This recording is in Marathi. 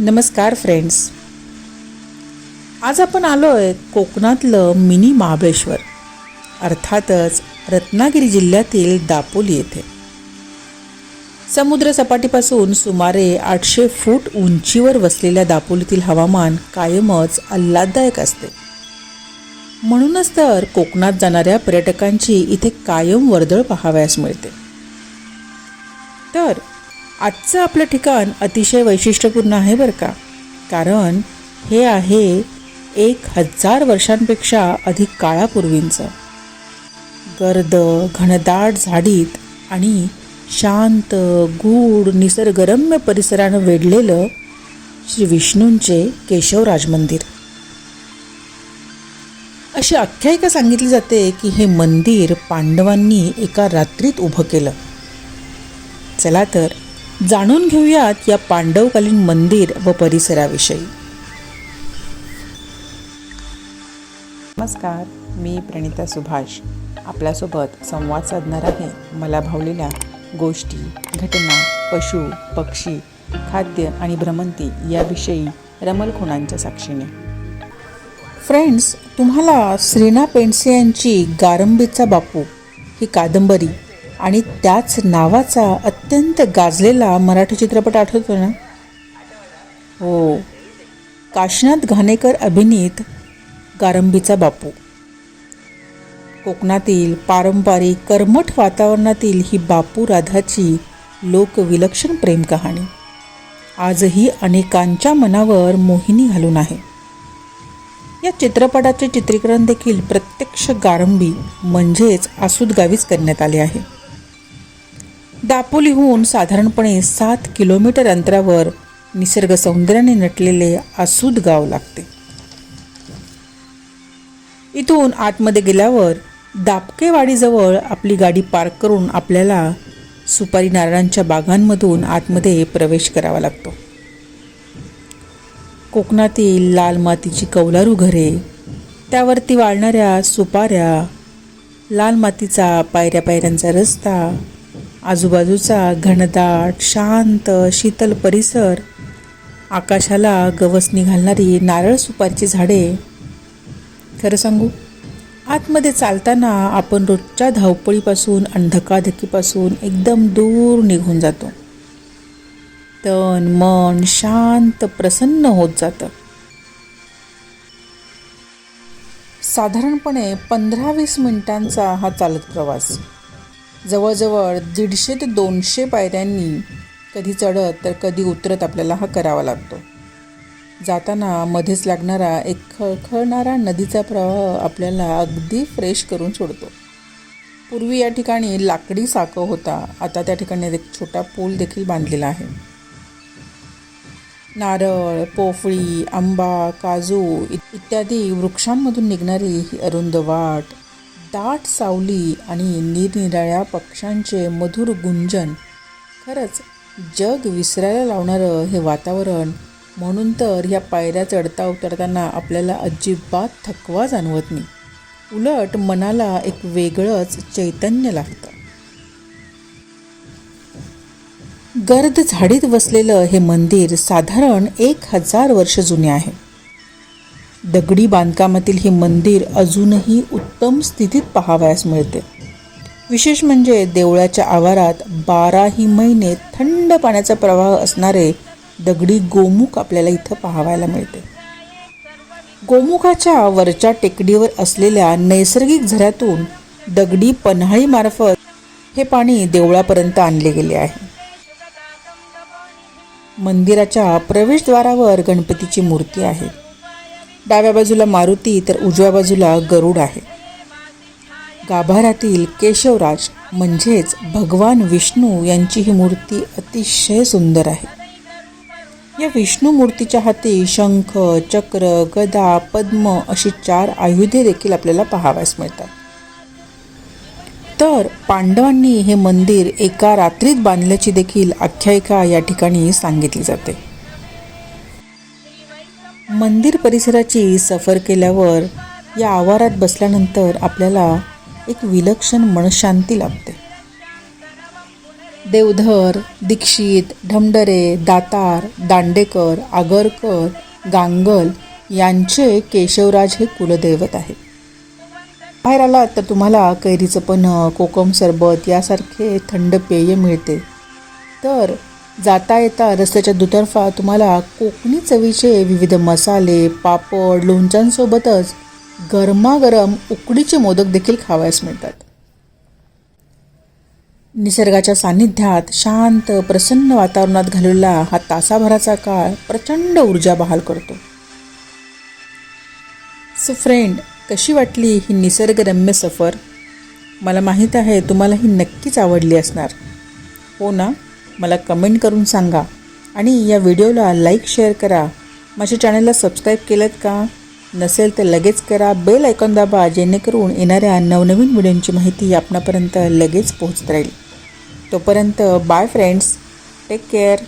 नमस्कार फ्रेंड्स आज आपण आलो आहे कोकणातलं मिनी महाबळेश्वर अर्थातच रत्नागिरी जिल्ह्यातील दापोली येथे. समुद्रसपाटीपासून सुमारे आठशे फूट उंचीवर वसलेल्या दापोलीतील हवामान कायमच आल्हाददायक असते. म्हणूनच तर कोकणात जाणाऱ्या पर्यटकांची इथे कायम वर्दळ पाहावयास मिळते. तर आजचं आपलं ठिकाण अतिशय वैशिष्ट्यपूर्ण आहे बरं का. कारण हे आहे एक हजार वर्षांपेक्षा अधिक काळापूर्वींचं. गर्द घनदाट झाडीत आणि शांत गूढ निसर्गरम्य परिसरानं वेढलेलं श्री विष्णूंचे केशवराज मंदिर अशी आख्यायिका सांगितली जाते की हे मंदिर पांडवांनी एका रात्रीत उभं केलं. चला तर जाणून घेऊयात या पांडवकालीन मंदिर व परिसराविषयी. नमस्कार मी प्रणिता सुभाष. आपल्यासोबत संवाद साधणार आहे मला भावलेल्या गोष्टी घटना पशु पक्षी खाद्य आणि भ्रमंती याविषयी रमल खुणांच्या साक्षीने. फ्रेंड्स तुम्हाला श्रीना पेंडसे यांची गारंबीचा बापू ही कादंबरी आणि त्याच नावाचा अत्यंत गाजलेला मराठी चित्रपट आठवतो ना? हो. काशीनाथ घाणेकर अभिनीत गारंबीचा बापू. कोकणातील पारंपरिक कर्मठ वातावरणातील ही बापू राधाची लोकविलक्षण प्रेम कहाणी. आजही अनेकांच्या मनावर मोहिनी घालून आहे. या चित्रपटाचे चित्रीकरण देखील प्रत्यक्ष गारंबी म्हणजेच आसूद गावीच करण्यात आले आहे. दापोलीहून साधारणपणे सात किलोमीटर अंतरावर निसर्ग सौंदर्याने नटलेले आसूद गाव लागते. इथून आतमध्ये गेल्यावर दापकेवाडीजवळ आपली गाडी पार्क करून आपल्याला सुपारी नारळांच्या बागांमधून आतमध्ये प्रवेश करावा लागतो. कोकणातील लाल मातीची कौलारू घरे त्यावरती वाळणाऱ्या सुपाऱ्या लाल मातीचा पायऱ्या पायऱ्यांचा रस्ता आजूबाजूचा घनदाट शांत शीतल परिसर आकाशाला गवस निघालणारी नारळ सुपारीची झाडे. खरं सांगू आतमध्ये चालताना आपण रोजच्या धावपळीपासून अंधकाधकीपासून एकदम दूर निघून जातो. तन मन शांत प्रसन्न होत जातं. साधारणपणे पंधरा वीस मिनिटांचा हा चालत प्रवास. जवळजवळ दीडशे ते दोनशे पायऱ्यांनी कधी चढत तर कधी उतरत आपल्याला हा करावा लागतो. जाताना मध्येच लागणारा एक खळखळणारा नदीचा प्रवाह आपल्याला अगदी फ्रेश करून सोडतो. पूर्वी या ठिकाणी लाकडी साकं होता आता त्या ठिकाणी एक छोटा पूल देखील बांधलेला आहे. नारळ पोफळी आंबा काजू इत्यादी वृक्षांमधून निघणारी ही अरुंद वाट दाट सावली आणि निरनिराळ्या पक्ष्यांचे मधुर गुंजन. खरंच जग विसरायला लावणारं हे वातावरण म्हणून तर ह्या पायऱ्या चढता उतरताना आपल्याला अजिबात थकवा जाणवत नाही. उलट मनाला एक वेगळंच चैतन्य लागतं. गर्द झाडीत वसलेलं हे मंदिर साधारण एक हजार वर्ष जुने आहे. दगडी बांधकामातील हे मंदिर अजूनही उत्तम स्थितीत पाहावयास मिळते. विशेष म्हणजे देवळाच्या आवारात बाराही महिने थंड पाण्याचा प्रवाह असणारे दगडी गोमुख आपल्याला इथं पाहावायला मिळते. गोमुखाच्या वरच्या टेकडीवर असलेल्या नैसर्गिक झऱ्यातून दगडी पन्हाळीमार्फत हे पाणी देवळापर्यंत आणले गेले आहे. मंदिराच्या प्रवेशद्वारावर गणपतीची मूर्ती आहे. डाव्या बाजूला मारुती तर उजव्या बाजूला गरुड आहे. गाभाऱ्यातील केशवराज म्हणजेच भगवान विष्णू यांची ही मूर्ती अतिशय सुंदर आहे. या विष्णू मूर्तीच्या हाती शंख चक्र गदा पद्म अशी चार आयुधे देखील आपल्याला पाहाव्यास मिळतात. तर पांडवांनी हे मंदिर एका रात्रीत बांधल्याची देखील आख्यायिका या ठिकाणी सांगितली जाते. मंदिर परिसराची सफर केल्यावर या आवारात बसल्यानंतर आपल्याला एक विलक्षण मनशांती लाभते. देवधर दीक्षित ढमडरे दातार दांडेकर आगरकर गांगल यांचे केशवराज हे कुलदैवत आहे बाहेर आलात तर तुम्हाला कैरीचं पण कोकम सरबत यासारखे थंड पेय मिळते. तर जाता येता रस्त्याच्या दुतर्फा तुम्हाला कोकणी चवीचे विविध मसाले पापड लोणच्यांसोबतच गरमागरम उकडीचे मोदक देखील खावयास मिळतात. निसर्गाच्या सान्निध्यात शांत प्रसन्न वातावरणात घालवलेला हा तासाभराचा काळ प्रचंड ऊर्जा बहाल करतो. सो फ्रेंड कशी वाटली ही निसर्गरम्य सफर? मला माहीत आहे तुम्हाला ही नक्कीच आवडली असणार. हो ना? मला कमेंट करून सांगा. आणि या व्हिडिओला लाईक शेअर करा. माझ्या चॅनलला सबस्क्राईब केलं का? नसेल तर लगेच करा. बेल ऐकॉन दाबा जेणेकरून येणाऱ्या नवनवीन व्हिडिओंची माहिती आपणापर्यंत लगेच पोहोचत राहील. तोपर्यंत बाय फ्रेंड्स टेक केअर